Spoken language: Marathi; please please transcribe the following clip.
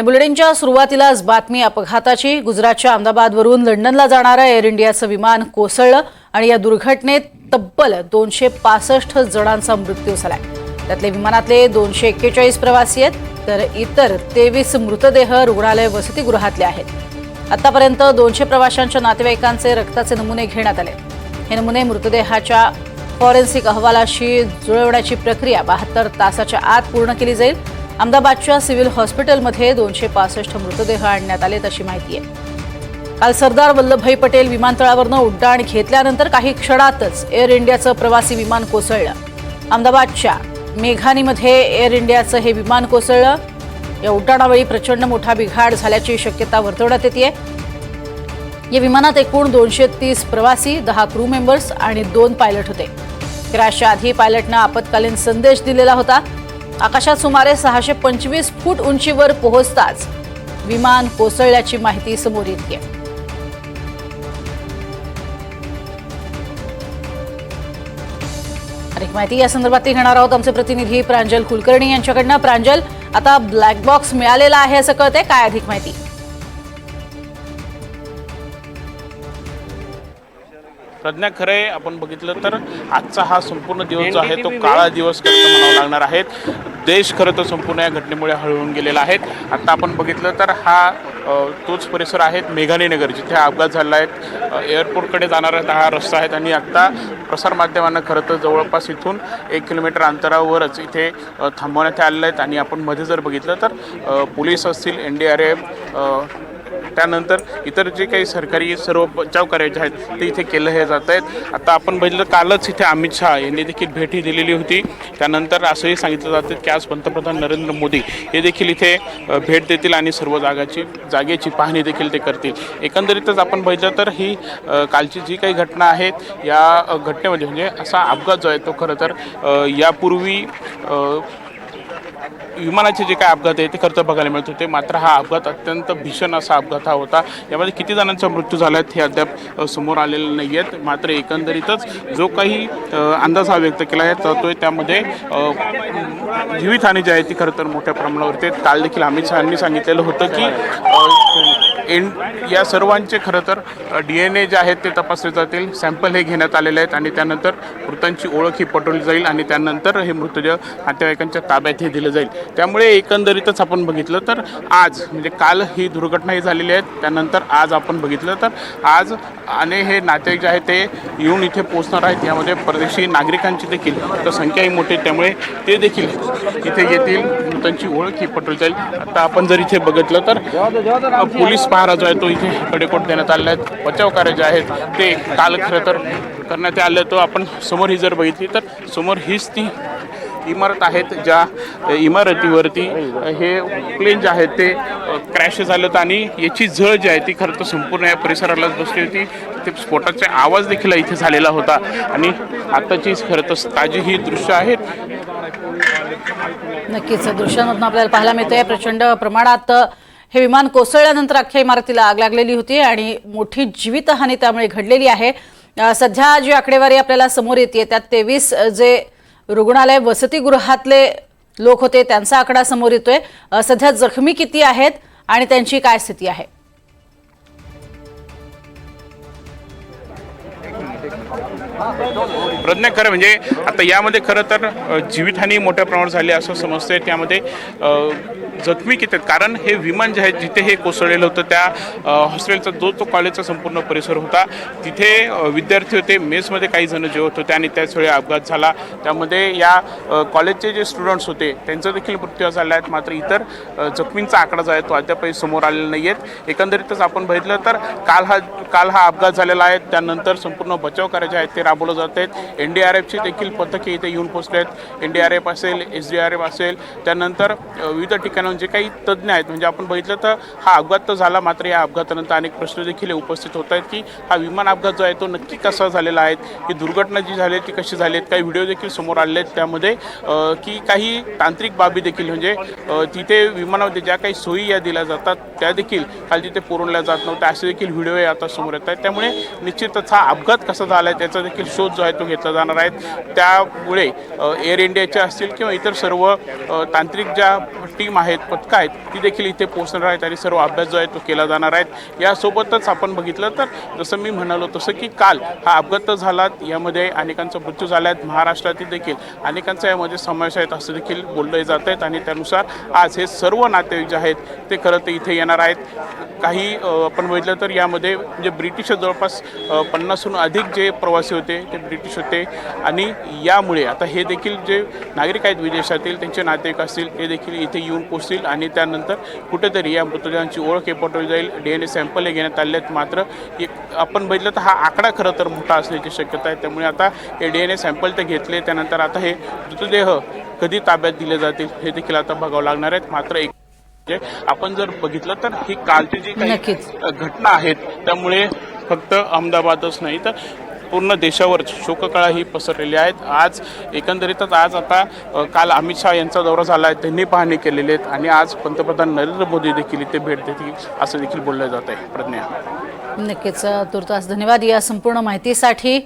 आणि बुलेटिनच्या सुरुवातीलाच बातमी अपघाताची. गुजरातच्या अहमदाबादवरून लंडनला जाणारं एअर इंडियाचं विमान कोसळलं आणि या दुर्घटनेत तब्बल दोनशे पासष्ट जणांचा मृत्यू झालाय. त्यातले विमानातले दोनशे एक्केचाळीस प्रवासी आहेत तर इतर तेवीस मृतदेह रुग्णालय वसतिगृहातले आहेत. आतापर्यंत दोनशे प्रवाशांच्या नातेवाईकांचे रक्ताचे नमुने घेण्यात आले. हे नमुने मृतदेहाच्या फॉरेन्सिक अहवालाशी जुळवण्याची प्रक्रिया बहात्तर तासाच्या आत पूर्ण केली जाईल. अहमदाबादच्या सिव्हिल हॉस्पिटलमध्ये दोनशे पासष्ट मृतदेह आणण्यात आले अशी माहिती आहे. काल सरदार वल्लभभाई पटेल विमानतळावरनं उड्डाण घेतल्यानंतर काही क्षणातच एअर इंडियाचं प्रवासी विमान कोसळलं. अहमदाबादच्या मेघानीमध्ये एअर इंडियाचं हे विमान कोसळलं. या उड्डाणावेळी प्रचंड मोठा बिघाड झाल्याची शक्यता वर्तवण्यात येते. या विमानात एकूण दोनशे तीस प्रवासी दहा क्रू मेंबर्स आणि दोन पायलट होते. क्रॅशच्या आधी पायलटनं आपत्कालीन संदेश दिलेला होता. आकाशात सुमारे सहाशे पंचवीस फूट उंचीवर पोहोचताच विमान कोसळल्याची माहिती समोर येते. अधिक माहिती या संदर्भात घेणार आहोत आमचे प्रतिनिधी प्रांजल कुलकर्णी यांच्याकडनं. प्रांजल आता ब्लॅक बॉक्स मिळालेला आहे असं कळतंय. काय अधिक माहिती? प्रज्ञा खरे आपण बघितलं तर आजचा हा संपूर्ण दिवस जो आहे तो काळा दिवस म्हणावा लागणार आहे देश खरं तर संपूर्ण या घटनेमुळे हळवून गेलेला आहे. आता आपण बघितलं तर हा तोच परिसर आहे मेघानी नगर जिथे हा अपघात झाला आहे. एअरपोर्टकडे जाणारा हा रस्ता आहे आणि आत्ता प्रसारमाध्यमांना खरं तर जवळपास इथून एक किलोमीटर अंतरावरच इथे थांबवण्यात आलेले आहेत आणि आपण मध्ये जर बघितलं तर पोलीस असतील एन डी आर एफ त्यानंतर इतर जे काही सरकारी सर्व बचाव करायचे आहेत ते इथे केलं हे जात आहेत. आता आपण बघितलं कालच इथे अमित शहा यांनी देखील भेटी दिलेली होती. त्यानंतर असंही सांगितलं जातं की आज पंतप्रधान नरेंद्र मोदी हे देखील इथे भेट देतील आणि सर्व जागाची जागेची पाहणी देखील ते करतील. एकंदरीतच आपण बघितलं तर ही कालची जी काही घटना आहेत या घटनेमध्ये म्हणजे असा अपघात जो आहे तो खरं तर यापूर्वी विमानाचे जे काय अपघात आहे ते खर्च बघायला मिळत होते. मात्र हा अपघात अत्यंत भीषण असा अपघात हा होता. यामध्ये किती जणांचा मृत्यू झाला आहेत हे अद्याप समोर आलेले नाही आहेत मात्र एकंदरीतच जो काही अंदाज हा व्यक्त केला आहे तर तो त्यामध्ये जीवितहानी जी आहे ती खरं तर मोठ्या प्रमाणावरती काल देखील अमित शहानी सांगितलेलं होतं की एन या सर्वांचे खरं तर डी एन ए जे आहेत ते तपासले जातील सॅम्पल हे घेण्यात आलेले आहेत आणि त्यानंतर मृतांची ओळख ही पटवली जाईल आणि त्यानंतर हे मृतदेह नातेवाईकांच्या ताब्यात हे दिलं जाईल. त्यामुळे एकंदरीतच आपण बघितलं तर आज म्हणजे काल ही दुर्घटना ही झालेली आहे. त्यानंतर आज आपण बघितलं तर आज आणि हे नातेवाईक जे आहेत ते येऊन इथे पोहोचणार आहेत. यामध्ये परदेशी नागरिकांची देखील तर संख्याही मोठी त्यामुळे ते देखील इथे येतील. त्यांची ओळख ही पटवली जाईल. आता आपण जर इथे बघितलं तर पोलीस पहारा जो आहे तो इथे कडेकोट देण्यात आलेला आहे बचाव कार्य जे आहेत ते काल खरं तर करण्यात आलं तो आपण समोर ही जर बघितली तर समोर हीच ती इमारत आहेत ज्या इमारतीवरती हे प्लेन जे आहेत ते क्रॅश झालं होतं आणि याची झळ जी आहे ती खरं तर संपूर्ण या परिसरालाच बसली होती. ते स्फोटाचे आवाज देखील इथे झालेला होता. आणि आत्ताचीच खरं तर ताजी ही दृश्य आहेत नक्कीच दृश्यांमधून आपल्याला पाहायला मिळतंय. प्रचंड प्रमाणात हे विमान कोसळल्यानंतर अख्ख्या इमारतीला आग लागलेली होती आणि मोठी जीवितहानी त्यामुळे घडलेली आहे. सध्या जी आकडेवारी आपल्याला समोर येते त्यात तेवीस जे रुग्णालय वसतिगृहातले लोक होते त्यांचा आकडा समोर येतोय. सध्या जखमी किती आहेत आणि त्यांची काय स्थिती आहे? प्रज्ञा खरं म्हणजे आता यामध्ये खरं तर जीवितहानी मोठ्या प्रमाणात झाली असं समजतंय. त्यामध्ये जखमी किती आहेत? कारण हे विमान जे आहे जिथे हे कोसळलेलं होतं त्या हॉस्टेलचा जो तो कॉलेजचा संपूर्ण परिसर होता तिथे विद्यार्थी होते. मेसमध्ये काही जण जेवत होते आणि त्याच वेळी अपघात झाला. त्यामध्ये या कॉलेजचे जे स्टुडंट्स होते त्यांचा देखील मृत्यू झाला आहेत मात्र इतर जखमींचा आकडा जो आहे तो अद्यापही समोर आलेला नाही आहेत एकंदरीतच आपण बघितलं तर काल हा काल हा अपघात झालेला आहे. त्यानंतर संपूर्ण बचत बचाव कार्य जे आहेत ते राबवलं जात आहेत. एन डी आर एफची देखील पथके इथे येऊन पोहोचले आहेत. एन डी आर एफ असेल एस डी आर एफ असेल त्यानंतर विविध ठिकाणाहून जे काही तज्ज्ञ आहेत म्हणजे आपण बघितलं तर हा अपघात तर झाला मात्र या अपघातानंतर अनेक प्रश्न देखील उपस्थित होत आहेत की हा विमान अपघात जो आहे तो नक्की कसा झालेला आहे ही दुर्घटना जी झाली आहे ती कशी झाली आहेत? काही व्हिडिओ देखील समोर आले आहेत त्यामध्ये की काही तांत्रिक बाबी देखील म्हणजे तिथे विमानामध्ये ज्या काही सोयी या दिल्या जातात त्या देखील काल तिथे पुरवल्या जात नव्हत्या. असे देखील व्हिडिओ आता समोर येत आहेत. त्यामुळे निश्चितच हा अपघात कसा झाला आहे त्याचा देखील शोध जो आहे तो घेतला जाणार आहे. त्यामुळे एअर इंडियाचे असतील किंवा इतर सर्व तांत्रिक ज्या टीम आहेत पथकं आहेत ती देखील इथे पोहोचणार आहेत आणि सर्व अभ्यास जो आहे तो केला जाणार आहे. यासोबतच आपण बघितलं तर जसं मी म्हणालो तसं की काल हा अपघात झाला यामध्ये अनेकांचा मृत्यू झाला आहे महाराष्ट्रातील देखील अनेकांचा यामध्ये समावेश आहेत असं देखील बोललं जात आहेत आणि त्यानुसार आज हे सर्व नातेवाईक जे आहेत ते खरं तर इथे येणार आहेत. काही आपण बघितलं तर यामध्ये म्हणजे ब्रिटिश जवळपास पन्नासहून अधिक जे प्रवासी होते ते ब्रिटिश होते आणि यामुळे आता हे देखील जे नागरिक आहेत विदेशातील त्यांचे नातेवाईक असतील ते देखील इथे येऊन पोचतील आणि त्यानंतर कुठेतरी या मृतदेहांची ओळख हे पटवली जाईल. डी एन ए सॅम्पल हे घेण्यात आले आहेत. मात्र एक आपण बघितलं तर हा आकडा खरं तर मोठा असण्याची शक्यता आहे. त्यामुळे आता हे डी एन ए सॅम्पल ते घेतले त्यानंतर आता हे मृतदेह कधी ताब्यात दिले जातील हे देखील आता बघावं लागणार आहेत. मात्र एक म्हणजे आपण जर बघितलं तर ही कालची जी काही. घटना आहेत त्यामुळे फक्त अहमदाबादच नाही तर पूर्ण देशावर शोककळा ही पसरलेली आहेत. आज एकंदरीतच आज आता काल अमित शहा यांचा दौरा झाला आहे. त्यांनी पाहणी केलेली आहेत आणि आज पंतप्रधान नरेंद्र मोदी देखील इथे भेट देतील असं देखील बोललं जात आहे. प्रज्ञा. नक्कीच तुर्तास धन्यवाद या संपूर्ण माहितीसाठी.